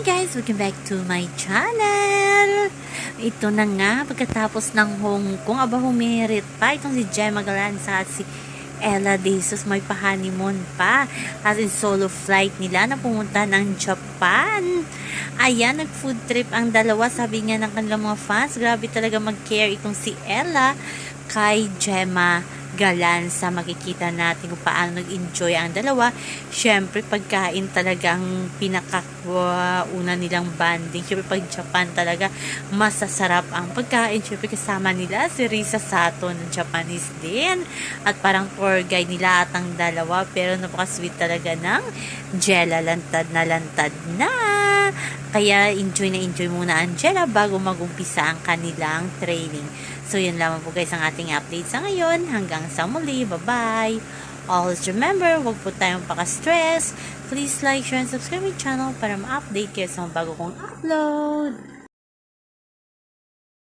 Hi guys! Welcome back to my channel! Ito na nga, pagkatapos ng Hong Kong, aba humirit pa itong si Gemma Galanza at si Ella Jesus may pa-honeymoon pa at in solo flight nila na pumunta ng Japan. Ayan, nag-food trip ang dalawa. Sabi nga ng kanilang mga fans, grabe talaga mag-care itong si Ella kay Gemma Galanza. Makikita natin kung paano nag-enjoy ang dalawa. Siyempre, pagkain talagang pinakauna nilang banding. Siyempre, pag Japan talaga, masasarap ang pagkain. Siyempre, kasama nila si Risa Sato ng Japanese din. At parang tour guide nila at ang dalawa. Pero napaka-sweet talaga ng Jella. Lantad na lantad na. Kaya enjoy na enjoy muna ang Jella bago magumpisa ang kanilang training. So, yun lamang po guys ang ating update sa ngayon. Hanggang sa muli. Bye-bye! Always remember, huwag po tayong paka-stress. Please like, share, and subscribe my channel para ma-update kayo sa mga bago kong upload.